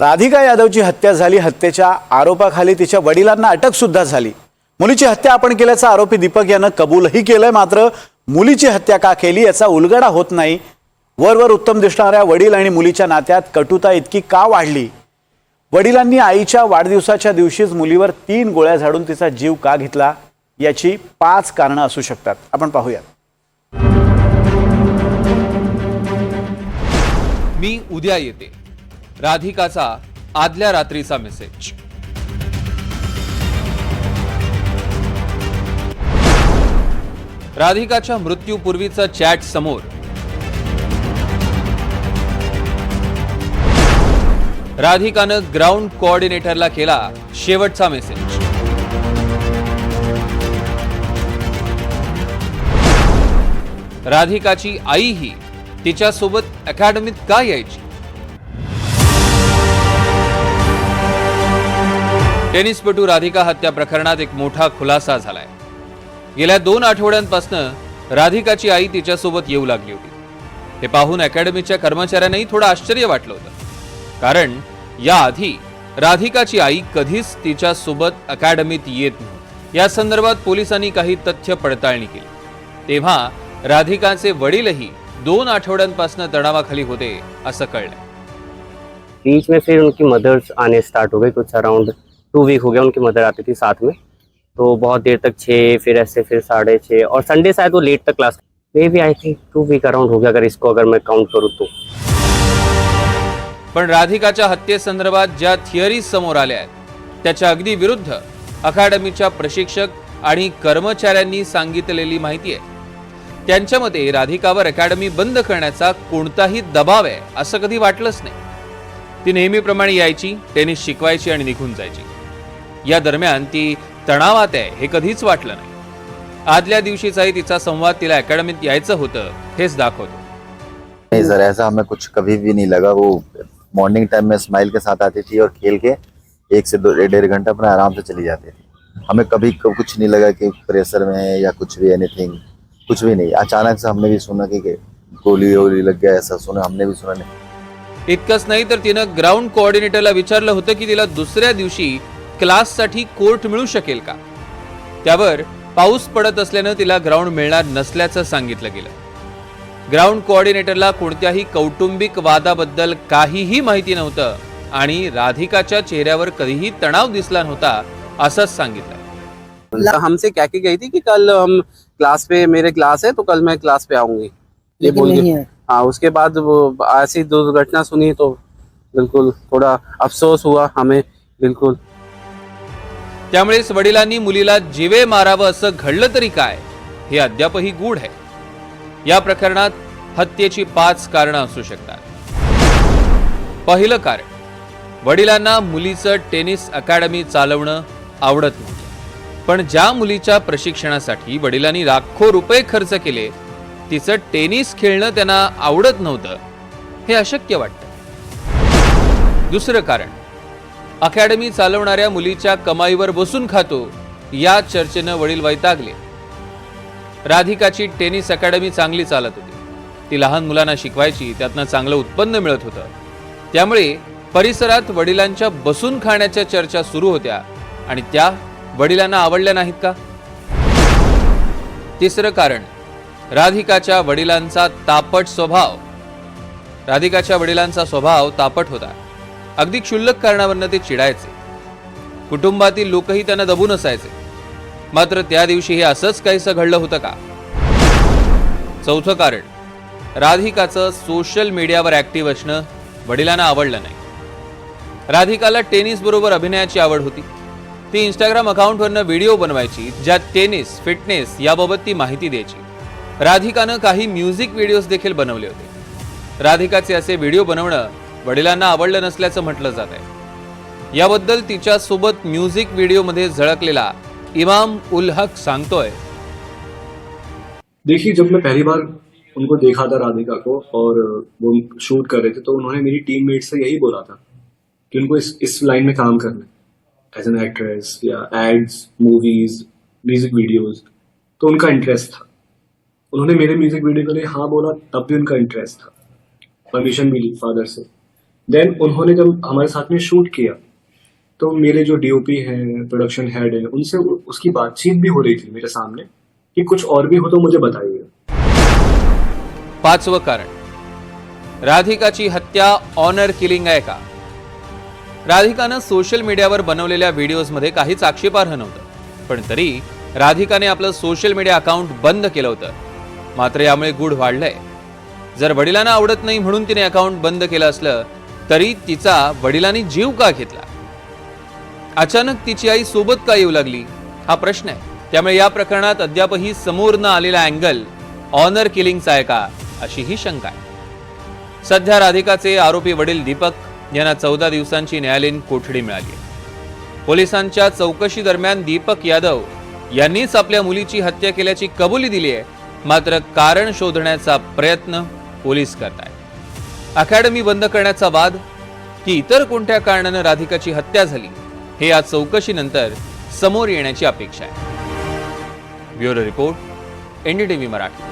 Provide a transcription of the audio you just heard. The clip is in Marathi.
राधिका यादवची हत्या झाली हत्येच्या आरोपाखाली तिच्या वडिलांना अटक सुद्धा झाली. मुलीची हत्या आपण केल्याचा आरोपी दीपक यानं कबूलही केलंय मात्र मुलीची हत्या का केली याचा उलगडा होत नाही. वरवर उत्तम दिसणाऱ्या वडील आणि मुलीच्या नात्यात कटुता इतकी का वाढली? वडिलांनी आईच्या वाढदिवसाच्या दिवशीच मुलीवर तीन गोळ्या झाडून तिचा जीव का घेतला? याची पाच कारणं असू शकतात. आपण पाहूयात. मी उद्या येते. राधिकाचा आदल्या रात्रीचा मेसेज राधिकाच्या मृत्यूपूर्वीचा चॅट समोर. राधिकानं ग्राउंड कोऑर्डिनेटरला केला शेवटचा मेसेज राधिकाची आईही तिच्यासोबत अकॅडमीत का यायची? टेनिसपटू राधिका हत्या प्रकरणात एक मोठा खुलासा झालाय. गेल्या दोन आठवड्यांपासून राधिकाची आई तिच्यासोबत येऊ लागली होती. हे पाहून अकॅडमीच्या कर्मचाऱ्यांनाही थोडं आश्चर्य वाटलं होतं. कारण याआधी राधिकाची आई कधीच तिच्यासोबत अकॅडमीत येत नव्हती. या संदर्भात पोलिसांनी काही तथ्य पडताळणी केली. तेव्हा राधिकाचे वडीलही दोन आठवड्यांपासून तणावाखाली होते असं कळलं. बीच में फिर उनकी मदर्स आने स्टार्ट हो गई कुछ अराउंड टू वीक हो गया उनकी मदर आती थी साथ में। तो बहुत देर तक छः फिर ऐसे फिर साढ़े छः और संडे शायद वो लेट तक क्लास मे बी I think two week around हो गया अगर इसको अगर मैं काउंट करूँ तो। पण राधिकाच्या हत्येसंदर्भात ज्या थिअरीज समोर आल्या आहेत त्याच्या अगदी विरुद्ध अकादमीच्या प्रशिक्षक आणि कर्मचाऱ्यांनी सांगितलेली माहिती आहे. त्यांच्या मते राधिकावर अकॅडमी बंद करण्याचा कोणताही दबाव आहे असं कधी वाटलंच नाही. ती नेहमीप्रमाणे यायची टेनिस शिकवायची आणि निघून जायची. या दरम्यान ती तणावात आहे हे कधीच वाटलं नाही. आदल्या दिवशीचाही तिचा संवाद तिला अकॅडमीत यायचं होतं हेच दाखवतो. नहीं सर ऐसा हमें कुछ कभी भी नहीं लगा वो मॉर्निंग टाइम में स्माइल के साथ आती थी और खेल के एक से दो डेढ़ घंटा अपना आराम से चली जाती थी। हमें कभी कुछ नहीं लगा कि प्रेशर में है या कुछ भी एनीथिंग कुछ भी नहीं। अचानक से हमने भी सुना कि कि गोली वोली लग गया ऐसा सुना हमने भी सुना नहीं। इतकंच नाही तर तिनं ग्राउंड कोऑर्डिनेटरला विचारलं होतं की तिला दुसऱ्या दिवशी क्लाससाठी कोर्ट मिळू शकेल का? त्यावर पाऊस पडत असल्यानं तिला ग्राउंड मिळणार नसल्याचं सांगितलं गेलं. ग्राउंड कोऑर्डिनेटरला कोणत्याही कौटुंबिक वादाबद्दल काहीही माहिती नव्हतं आणि राधिकाच्या चेहऱ्यावर कधीही तणाव दिसला नव्हता असंच सांगितलं. हमसे क्या की गई थी कि कल हम क्लास पे मेरे क्लास है तो कल मैं क्लास पे आऊंगी। ये बोल है। हाँ उसके बाद वो ऐसी दुर्घटना सुनी तो बिल्कुल थोड़ा अफसोस हुआ हमें बिल्कुल। त्यामुळेच वडिलांनी मुलीला जीवे मारावं असं घडलं तरी काय हे अद्यापही गूढ आहे. या प्रकरणात हत्येची पाच कारणं असू शकतात. पहिलं कारण वडिलांना मुलीचं टेनिस अकॅडमी चालवणं आवडत नव्हतं. पण ज्या मुलीच्या प्रशिक्षणासाठी वडिलांनी लाखो रुपये खर्च केले तिचं टेनिस खेळणं त्यांना आवडत नव्हतं हे अशक्य वाटतं. दुसरं कारण अकॅडमी चालवणाऱ्या मुलीच्या कमाईवर बसून खातो या चर्चेनं वडील वैतागले. राधिकाची टेनिस अकॅडमी चांगली चालत होती. ती लहान मुलांना शिकवायची त्यातनं चांगलं उत्पन्न मिळत होतं. त्यामुळे परिसरात वडिलांच्या बसून खाण्याच्या चर्चा सुरू होत्या आणि त्या वडिलांना आवडल्या नाहीत का? तिसरं कारण राधिकाच्या वडिलांचा तापट स्वभाव. राधिकाच्या वडिलांचा स्वभाव तापट होता. अगदी क्षुल्लक कारणावरनं ते चिडायचे. कुटुंबातील लोकही त्यांना दबून असायचे. मात्र त्या दिवशी हे असंच काहीसं घडलं होतं का? चौथं कारण. राधिकाचं सोशल मीडियावर ऍक्टिव्ह असणं वडिलांना आवडलं नाही. राधिकाला टेनिस बरोबर अभिनयाची आवड होती. ती इंस्टाग्राम अकाउंटवरनं व्हिडिओ बनवायची ज्यात टेनिस फिटनेस याबाबत ती माहिती द्यायची. राधिकानं काही म्युझिक व्हिडिओज देखील बनवले होते. राधिकाचे असे व्हिडिओ बनवणं वडिलांना आवडलं नसल्याचं म्हटलं जात आहे. याबद्दल तिच्या सोबत म्युझिक व्हिडिओमध्ये झळकलेला इमाम उल हक सांगतोय. देखिए जब मैं पहली बार उनको देखा था राधिका को और वो शूट कर रहे थे तो उन्होंने मेरी टीममेट से यही बोला था कि उनको इस इस लाइन में काम करना है एज एन एक्ट्रेस या एड्स मूवीज म्यूजिक वीडियोस तो उनका इंटरेस्ट था। उन्होंने मेरे म्यूजिक वीडियो के लिए हाँ बोला तब भी उनका इंटरेस्ट था। परमिशन भी ली फादर से। देन उन्होंने जब हमारे साथ में शूट किया तो मेरे जो डीओपी हैं प्रोडक्शन हेड है उनसे उसकी बातचीत भी हो रही थी मेरे सामने कि कुछ और भी हो तो मुझे बताइए। पाचवं कारण राधिकाची हत्या ऑनर किलिंग आहे का? राधिकानं सोशल मीडियावर बनवलेल्या व्हिडिओजमध्ये काहीच आक्षेपार्ह नव्हतं पण तरी राधिकाने आपलं सोशल मीडिया अकाउंट बंद केलं होतं. मात्र यामुळे गुढ वाढलंय. जर वडिलांना आवडत नाही म्हणून तिने अकाउंट बंद केलं असलं तरी तिचा वडिलांनी जीव का घेतला? अचानक तिची आई सोबत का येऊ लागली? हा प्रश्न आहे. त्यामुळे या प्रकरणात अद्यापही समोर न आलेला अँगल ऑनर किलिंगचा आहे का अशी ही शंका आहे. सध्या राधिकाचे आरोपी वडील दीपक यांना चौदा दिवसांची न्यायालयीन कोठडी मिळाली पोलिसांच्या चौकशी दरम्यान दीपक यादव यांनीच आपल्या मुलीची हत्या केल्याची कबुली दिली आहे. मात्र कारण शोधण्याचा प्रयत्न पोलीस करत आहेत अकॅडमी बंद करण्याचा वाद की इतर कोणत्या कारणानं राधिकाची हत्या झाली हे या चौकशीनंतर समोर येण्याची अपेक्षा आहे. Bureau report NDTV Marathi.